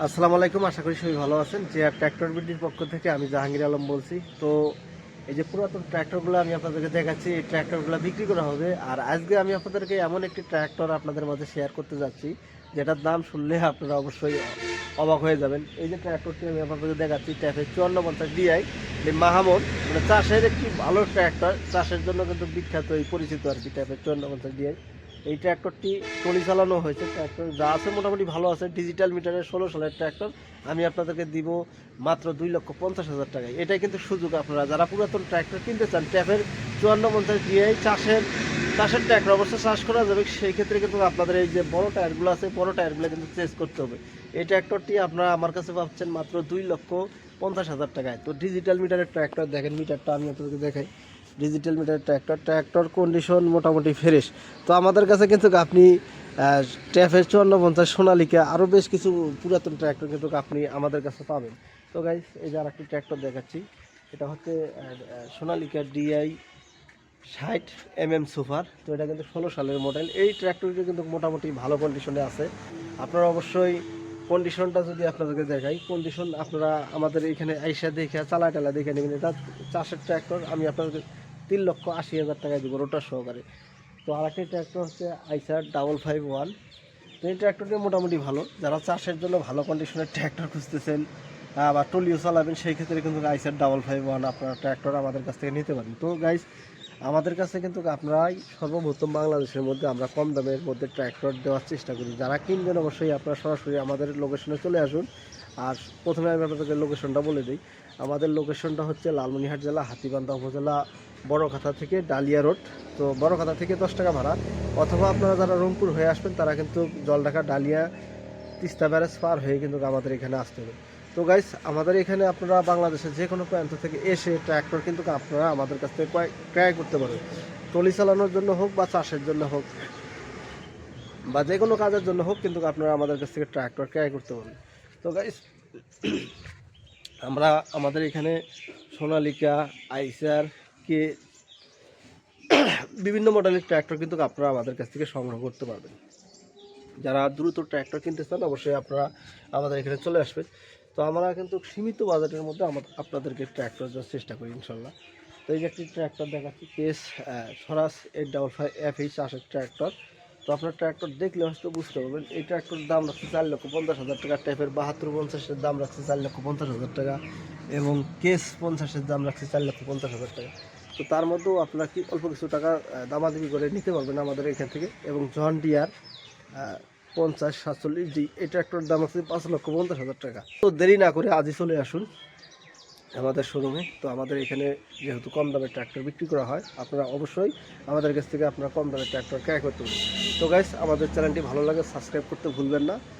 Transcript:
আসসালামু আলাইকুম, আশা করি সবাই ভালো আছেন। যে ট্র্যাক্টর বিডির পক্ষ থেকে আমি জাহাঙ্গীর আলম বলছি। তো এই যে পুরাতন ট্র্যাক্টরগুলো আমি আপনাদেরকে দেখাচ্ছি, এই ট্র্যাক্টরগুলো বিক্রি করা হবে। আর আজকে আমি আপনাদেরকে এমন একটি ট্র্যাক্টর আপনাদের মাঝে শেয়ার করতে যাচ্ছি, যেটার দাম শুনলে আপনারা অবশ্যই অবাক হয়ে যাবেন। এই যে ট্র্যাক্টরটি আমি আপনাদেরকে দেখাচ্ছি ট্যাফের চুয়ান্ন পঞ্চাশ ডিআই মাহামন মানে চাষের একটি ভালো ট্র্যাক্টর। চাষের জন্য কিন্তু বিখ্যাত এই পরিচিত আর কি ট্যাফের চুয়ান্ন পঞ্চাশ ডিআই এই ট্র্যাক্টরটি টলি চালানো হয়েছে ট্র্যাক্টর যা আছে মোটামুটি ভালো আছে ডিজিটাল মিটারের ষোলো সালের ট্র্যাক্টর আমি আপনাদেরকে দিব মাত্র দুই লক্ষ পঞ্চাশ হাজার টাকায় এটাই কিন্তু সুযোগ আপনারা, যারা পুরাতন ট্র্যাক্টর কিনতে চান, ট্যাপের চুয়ান্ন পঞ্চাশ দিয়ে চাষের চাষের ট্র্যাক্টর অবশ্য চাষ করা যাবে, সেই ক্ষেত্রে কিন্তু আপনাদের এই যে বড় টায়ারগুলো আছে, বড় টায়ারগুলো কিন্তু চেঞ্জ করতে হবে। এই ট্র্যাক্টরটি আপনারা আমার কাছে পাচ্ছেন মাত্র দুই লক্ষ পঞ্চাশ হাজার টাকায়। তো ডিজিটাল মিটারের ট্র্যাক্টর দেখেন মিটারটা আমি আপনাদেরকে দেখাই। Digital meter tractor tractor condition মোটামুটি ফ্রেশ তো আমাদের কাছে কিন্তু আপনি ট্যাফের চুয়ান্ন পঞ্চাশ সোনালিকা আরও বেশ কিছু পুরাতন ট্র্যাক্টর কিন্তু আপনি আমাদের কাছে পাবেন। তো গাইজ এই যে আরেকটি ট্র্যাক্টর দেখাচ্ছি, এটা হচ্ছে সোনালিকা ডিআই ষাট এম এম সুপার। তো এটা কিন্তু ষোলো সালের মডেল এই ট্র্যাক্টরটি কিন্তু মোটামুটি ভালো কন্ডিশনে আছে। আপনারা অবশ্যই কন্ডিশনটা যদি আপনাদেরকে দেখাই কন্ডিশন আপনারা আমাদের এখানে আইসা দেখে চালা টালা দেখে নেবেন। এটা চাষের ট্র্যাক্টর, আমি আপনাদের তিন লক্ষ আশি হাজার টাকায় দেবো রোটার সহকারে। তো আরেকটি ট্র্যাক্টর হচ্ছে আইসার ডাবল ফাইভ ওয়ান তো এই ট্র্যাক্টরটি মোটামুটি ভালো। যারা চাষের জন্য ভালো কন্ডিশনের ট্র্যাক্টর খুঁজতেছেন বা টলিও চালাবেন, সেই ক্ষেত্রে কিন্তু আইসার ডাবল ফাইভ ওয়ান আপনারা ট্র্যাক্টর আমাদের কাছ থেকে নিতে পারেন। তো গাইস আমাদের কাছে কিন্তু আপনারাই সর্বপ্রথম বাংলাদেশের মধ্যে আমরা কম দামের মধ্যে ট্র্যাক্টর দেওয়ার চেষ্টা করি। যারা কিনবেন অবশ্যই আপনারা সরাসরি আমাদের লোকেশনে চলে আসুন। আর প্রথমে আমি আপনাদেরকে লোকেশনটা বলে দিই। আমাদের লোকেশনটা হচ্ছে লালমনিহাট জেলা, হাতিবান্ধা উপজেলা, বড়খাতা থেকে ডালিয়া রোড। তো বড়খাতা থেকে দশ টাকা ভাড়া। অথবা আপনারা যারা রংপুর হয়ে আসবেন, তারা কিন্তু জলঢাকা ডালিয়া তিস্তা ব্যারেজ পার হয়ে কিন্তু আমাদের এখানে আসতে হবে। তো গাইস আমাদের এখানে আপনারা বাংলাদেশের যে কোনো প্রান্ত থেকে এসে ট্র্যাক্টর কিন্তু আপনারা আমাদের কাছ থেকে ক্রয়- করতে পারেন। টলি চালানোর জন্য হোক বা চাষের জন্য হোক, বা যে কোনো কাজের জন্য হোক কিন্তু আপনারা আমাদের কাছ থেকে ট্র্যাক্টর ক্রয় করতে পারেন। তো গাইস আমরা আমাদের এখানে সোনালিকা, আইসার, কে, বিভিন্ন মডেলের ট্র্যাক্টর কিন্তু আপনারা আমাদের কাছ থেকে সংগ্রহ করতে পারবেন। যারা দ্রুত ট্র্যাক্টর কিনতে চান, অবশ্যই আপনারা আমাদের এখানে চলে আসবেন। তো আমরা কিন্তু সীমিত বাজেটের মধ্যে আমাদের, আপনাদেরকে ট্র্যাক্টর দেওয়ার চেষ্টা করি, ইনশাল্লাহ। তো এই যে একটি ট্র্যাক্টর দেখাচ্ছি case Swaraj eight double five F H চাষের ট্র্যাক্টর। তো আপনার ট্র্যাক্টর দেখলে হয়তো বুঝতে পারবেন, এই ট্র্যাক্টরের দাম রাখছে চার লক্ষ পঞ্চাশ হাজার টাকা, টাইপের বাহাত্তর পঞ্চাশের দাম রাখছে চার লক্ষ পঞ্চাশ হাজার টাকা, এবং কেস পঞ্চাশের দাম রাখছে চার লক্ষ পঞ্চাশ হাজার টাকা। তো তার মধ্যেও আপনারা কি অল্প কিছু টাকা দামাদামি করে নিতে পারবেন আমাদের এখান থেকে, এবং জন ডিয়ার পঞ্চাশ, সাতচল্লিশ ডি এই ট্র্যাক্টরের দাম আছে পাঁচ লক্ষ পঞ্চাশ হাজার টাকা। তো দেরি না করে আজই চলে আসুন আমাদের শোরুমে তো আমাদের এখানে যেহেতু কম দামে ট্র্যাক্টর বিক্রি করা হয়, আপনারা অবশ্যই আমাদের কাছ থেকে আপনারা কম দামে ট্র্যাক্টর ক্রয় করতে পারেন। তো গাইস আমাদের চ্যানেলটি ভালো লাগে সাবস্ক্রাইব করতে ভুলবেন না।